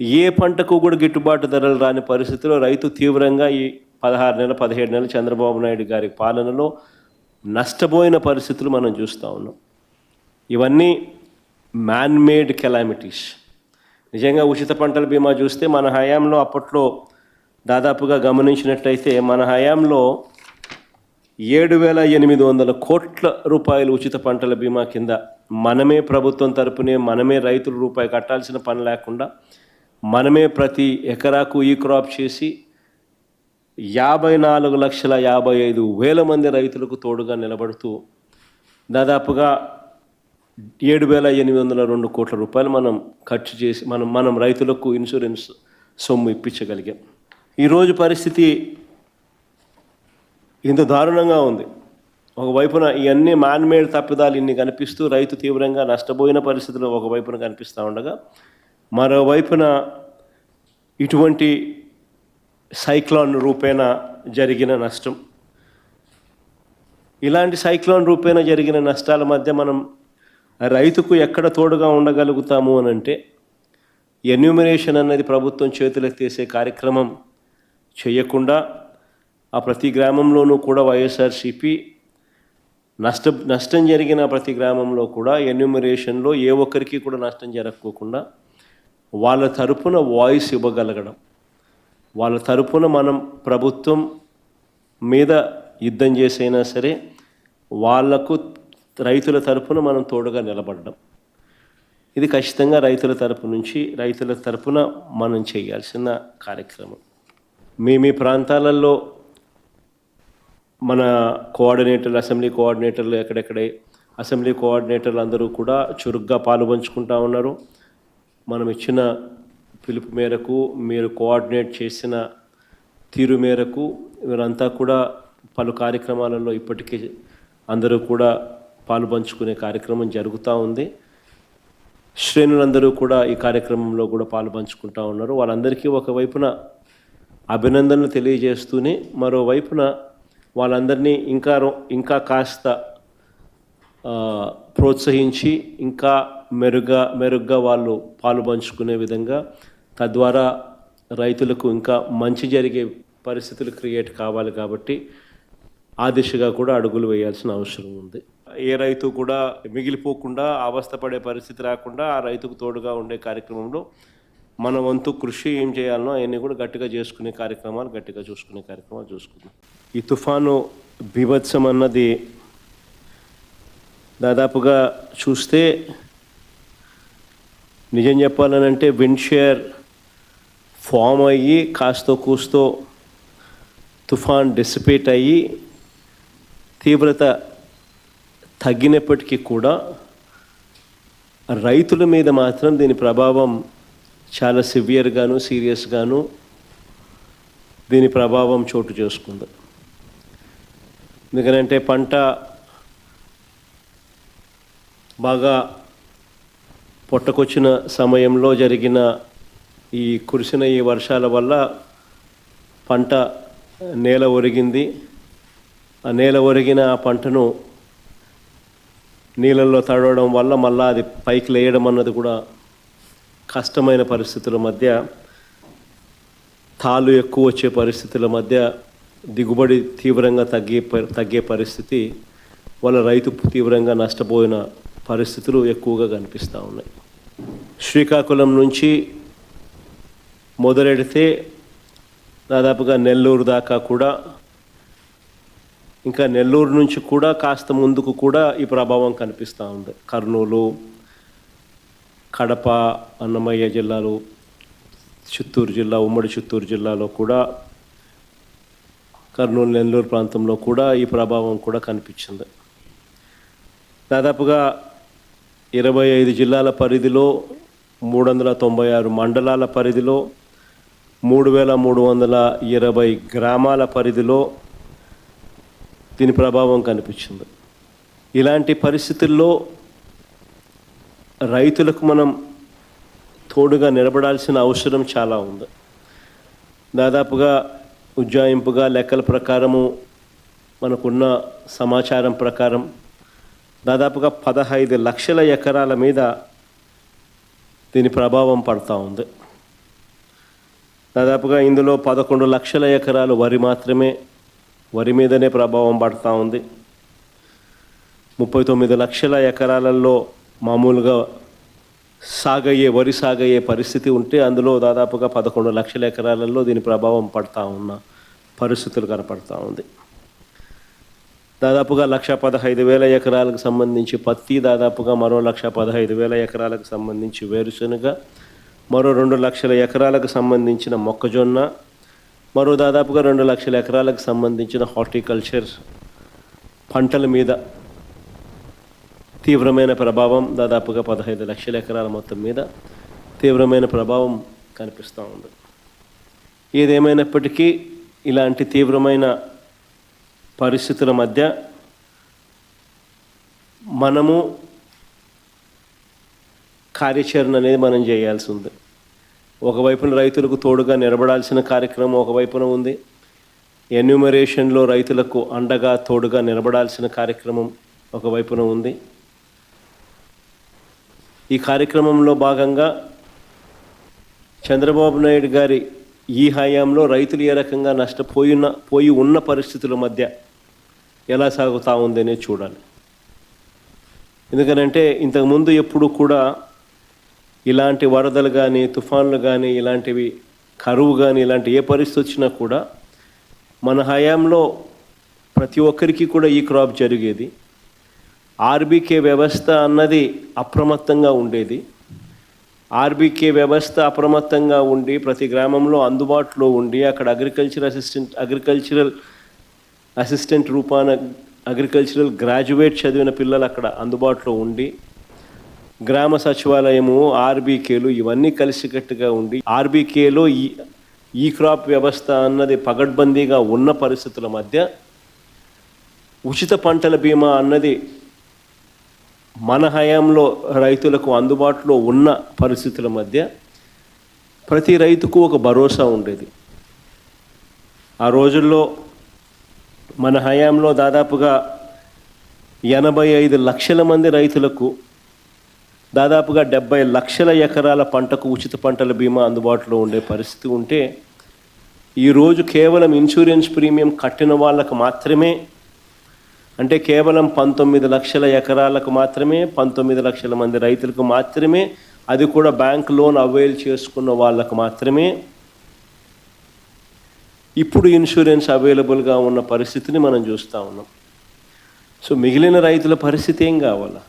ఏ పంటకు కూడా గిట్టుబాటు ధరలు రాని పరిస్థితిలో రైతు తీవ్రంగా ఈ పదహారు నెలల పదిహేడు నెలల చంద్రబాబు నాయుడు గారి పాలనలో నష్టపోయిన పరిస్థితులు మనం చూస్తూ ఉన్నాం. ఇవన్నీ మ్యాన్ మేడ్ కెలామిటీస్ నిజంగా ఉచిత పంటల బీమా చూస్తే మన హయాంలో అప్పట్లో దాదాపుగా గమనించినట్టయితే మన హయాంలో ఏడు వేల ఎనిమిది వందల కోట్ల రూపాయలు ఉచిత పంటల బీమా కింద మనమే ప్రభుత్వం తరపునే మనమే రైతులు రూపాయి కట్టాల్సిన పని లేకుండా మనమే ప్రతి ఎకరాకు ఈ క్రాప్ చేసి యాభై నాలుగు లక్షల యాభై ఐదు వేల మంది రైతులకు తోడుగా నిలబడుతూ దాదాపుగా ఏడు వేల ఎనిమిది వందల రెండు కోట్ల రూపాయలు మనం ఖర్చు చేసి మనం మనం రైతులకు ఇన్సూరెన్స్ సొమ్ము ఇప్పించగలిగాం. ఈరోజు పరిస్థితి ఇంత దారుణంగా ఉంది. ఒకవైపున ఇవన్నీ మాన్మేడ్ తప్పిదాలు ఇన్ని కనిపిస్తూ రైతు తీవ్రంగా నష్టపోయిన పరిస్థితులు ఒకవైపున కనిపిస్తూ ఉండగా మరోవైపున ఇటువంటి సైక్లాన్ రూపేణ జరిగిన నష్టం. ఇలాంటి సైక్లోన్ రూపేణ జరిగిన నష్టాల మధ్య మనం రైతుకు ఎక్కడ తోడుగా ఉండగలుగుతాము అని అంటే ఎన్యూమినేషన్ అనేది ప్రభుత్వం చేతులెత్తేసే కార్యక్రమం చేయకుండా ఆ ప్రతి గ్రామంలోనూ కూడా వైఎస్ఆర్సిపి నష్ట నష్టం జరిగిన ప్రతి గ్రామంలో కూడా ఎన్యూమినేషన్లో ఏ ఒక్కరికి కూడా నష్టం జరగకోకుండా వాళ్ళ తరపున వాయిస్ ఇవ్వగలగడం. వాళ్ళ తరపున మనం ప్రభుత్వం మీద యుద్ధం చేసైనా సరే వాళ్ళకు రైతుల తరపున మనం తోడుగా నిలబడడం. ఇది ఖచ్చితంగా రైతుల తరపు నుంచి రైతుల తరపున మనం చేయాల్సిన కార్యక్రమం. మీ మీ ప్రాంతాలలో మన కోఆర్డినేటర్లు అసెంబ్లీ కోఆర్డినేటర్లు ఎక్కడెక్కడే అసెంబ్లీ కోఆర్డినేటర్లు అందరూ కూడా చురుగ్గా పాలు పంచుకుంటా ఉన్నారు. మనం ఇచ్చిన పిలుపు మేరకు మీరు కోఆర్డినేట్ చేసిన తీరు మేరకు వీరంతా కూడా పలు కార్యక్రమాలలో ఇప్పటికే అందరూ కూడా పాలు పంచుకునే కార్యక్రమం జరుగుతూ ఉంది. శ్రేణులందరూ కూడా ఈ కార్యక్రమంలో కూడా పాలుపంచుకుంటా ఉన్నారు. వాళ్ళందరికీ ఒకవైపున అభినందనలు తెలియజేస్తూనే మరోవైపున వాళ్ళందరినీ ఇంకా ఇంకా కాస్త ప్రోత్సహించి ఇంకా మెరుగ్గా మెరుగ్గా వాళ్ళు పాలు పంచుకునే విధంగా తద్వారా రైతులకు ఇంకా మంచి జరిగే పరిస్థితులు క్రియేట్ కావాలి కాబట్టి ఆ దిశగా కూడా అడుగులు వేయాల్సిన అవసరం ఉంది. ఏ రైతు కూడా మిగిలిపోకుండా అవస్థపడే పరిస్థితి రాకుండా ఆ రైతుకు తోడుగా ఉండే కార్యక్రమంలో మన వంతు కృషి ఏం చేయాలనో అవన్నీ కూడా గట్టిగా చేసుకునే కార్యక్రమాలు గట్టిగా చూసుకునే కార్యక్రమాలు చూసుకుందాం. ఈ తుఫాను బీభత్సం అన్నది దాదాపుగా చూస్తే నిజం చెప్పాలనంటే అంటే షేర్ ఫామ్ అయ్యి కాస్తో కూస్తో తుఫాన్ డిసిపేట్ అయ్యి తీవ్రత తగ్గినప్పటికీ కూడా రైతుల మీద మాత్రం దీని ప్రభావం చాలా సివియర్గాను సీరియస్గాను దీని ప్రభావం చోటు చేసుకుంది. ఎందుకంటే పంట బాగా పొట్టకొచ్చిన సమయంలో జరిగిన ఈ కురిసిన ఈ వర్షాల వల్ల పంట నేల ఒరిగింది. ఆ నేల ఒరిగిన ఆ పంటను నీళ్ళల్లో తడవడం వల్ల మళ్ళా అది పైకి లేయడం అన్నది కూడా కష్టమైన పరిస్థితుల మధ్య తాలు ఎక్కువ వచ్చే పరిస్థితుల మధ్య దిగుబడి తీవ్రంగా తగ్గే తగ్గే పరిస్థితి వాళ్ళ రైతు తీవ్రంగా నష్టపోయిన పరిస్థితులు ఎక్కువగా కనిపిస్తూ ఉన్నాయి. శ్రీకాకుళం నుంచి మొదలెడితే దాదాపుగా నెల్లూరు దాకా కూడా ఇంకా నెల్లూరు నుంచి కూడా కాస్త ముందుకు కూడా ఈ ప్రభావం కనిపిస్తూ ఉంది. కర్నూలు కడప అన్నమయ్య జిల్లాలు చిత్తూరు జిల్లా ఉమ్మడి చిత్తూరు జిల్లాలో కూడా కర్నూలు నెల్లూరు ప్రాంతంలో కూడా ఈ ప్రభావం కూడా కనిపించింది. దాదాపుగా ఇరవై ఐదు జిల్లాల పరిధిలో మూడు వందల తొంభై ఆరు మండలాల పరిధిలో మూడు వేల మూడు వందల ఇరవై గ్రామాల పరిధిలో దీని ప్రభావం కనిపించింది. ఇలాంటి పరిస్థితుల్లో రైతులకు మనం తోడుగా నిలబడాల్సిన అవసరం చాలా ఉంది. దాదాపుగా ఉజ్జాయింపుగా లెక్కల ప్రకారము మనకున్న సమాచారం ప్రకారం దాదాపుగా పదహైదు లక్షల ఎకరాల మీద దీని ప్రభావం పడతా ఉంది. దాదాపుగా ఇందులో పదకొండు లక్షల ఎకరాలు వరి మాత్రమే వరి మీదనే ప్రభావం పడుతూ ఉంది. ముప్పై తొమ్మిది లక్షల ఎకరాలలో మామూలుగా సాగయ్యే వరి సాగయ్యే పరిస్థితి ఉంటే అందులో దాదాపుగా పదకొండు లక్షల ఎకరాలలో దీని ప్రభావం పడతా ఉన్న పరిస్థితులు కనపడతా ఉంది. దాదాపుగా లక్ష పదహైదు వేల ఎకరాలకు సంబంధించి పత్తి దాదాపుగా మరో లక్ష పదహైదు వేల ఎకరాలకు సంబంధించి వేరుశనగ మరో రెండు లక్షల ఎకరాలకు సంబంధించిన మొక్కజొన్న మరో దాదాపుగా రెండు లక్షల ఎకరాలకు సంబంధించిన హార్టికల్చర్ పంటల మీద తీవ్రమైన ప్రభావం దాదాపుగా పదహైదు లక్షల ఎకరాల మొత్తం మీద తీవ్రమైన ప్రభావం కనిపిస్తూ ఉంది. ఏదేమైనప్పటికీ ఇలాంటి తీవ్రమైన పరిస్థితుల మధ్య మనము కార్యాచరణ అనేది మనం చేయాల్సి ఉంది ఒకవైపున రైతులకు తోడుగా నిలబడాల్సిన కార్యక్రమం ఒకవైపున ఉంది. ఎన్యూమరేషన్లో రైతులకు అండగా తోడుగా నిలబడాల్సిన కార్యక్రమం ఒకవైపున ఉంది. ఈ కార్యక్రమంలో భాగంగా చంద్రబాబు నాయుడు గారి ఈ హయాంలో రైతులు ఏ రకంగా నష్టపోయిన పోయి ఉన్న పరిస్థితుల మధ్య ఎలా సాగుతూ ఉందనే చూడాలి. ఎందుకనంటే ఇంతకుముందు ఎప్పుడు కూడా ఇలాంటి వరదలు కానీ తుఫాన్లు కానీ ఇలాంటివి కరువు కానీ ఇలాంటి ఏ పరిస్థితి వచ్చినా కూడా మన హయాంలో ప్రతి ఒక్కరికి కూడా ఈ క్రాప్ జరిగేది. ఆర్బీకే వ్యవస్థ అన్నది అప్రమత్తంగా ఉండేది. ఆర్బీకే వ్యవస్థ అప్రమత్తంగా ఉండి ప్రతి గ్రామంలో అందుబాటులో ఉండి అక్కడ అగ్రికల్చర్ అసిస్టెంట్ అగ్రికల్చరల్ అసిస్టెంట్ రూపాన అగ్రికల్చరల్ గ్రాడ్యుయేట్ చదివిన పిల్లలు అక్కడ అందుబాటులో ఉండి గ్రామ సచివాలయము ఆర్బీకేలు ఇవన్నీ కలిసికట్టుగా ఉండి ఆర్బీకేలో ఈ ఈ క్రాప్ వ్యవస్థ అన్నది పగడ్బందీగా ఉన్న పరిస్థితుల మధ్య ఉచిత పంటల బీమా అన్నది మన హయాంలో రైతులకు అందుబాటులో ఉన్న పరిస్థితుల మధ్య ప్రతి రైతుకు ఒక భరోసా ఉండేది. ఆ రోజుల్లో మన హయాంలో దాదాపుగా ఎనభై ఐదు లక్షల మంది రైతులకు దాదాపుగా డెబ్బై లక్షల ఎకరాల పంటకు ఉచిత పంటల బీమా అందుబాటులో ఉండే పరిస్థితి ఉంటే ఈరోజు కేవలం ఇన్సూరెన్స్ ప్రీమియం కట్టిన వాళ్ళకు మాత్రమే అంటే కేవలం పంతొమ్మిది లక్షల ఎకరాలకు మాత్రమే పంతొమ్మిది లక్షల మంది రైతులకు మాత్రమే అది కూడా బ్యాంక్ లోన్ అవైల్ చేసుకున్న వాళ్ళకు మాత్రమే ఇప్పుడు ఇన్సూరెన్స్ అవైలబుల్గా ఉన్న పరిస్థితిని మనం చూస్తూ ఉన్నాం. సో మిగిలిన రైతుల పరిస్థితి ఏం కావాలా?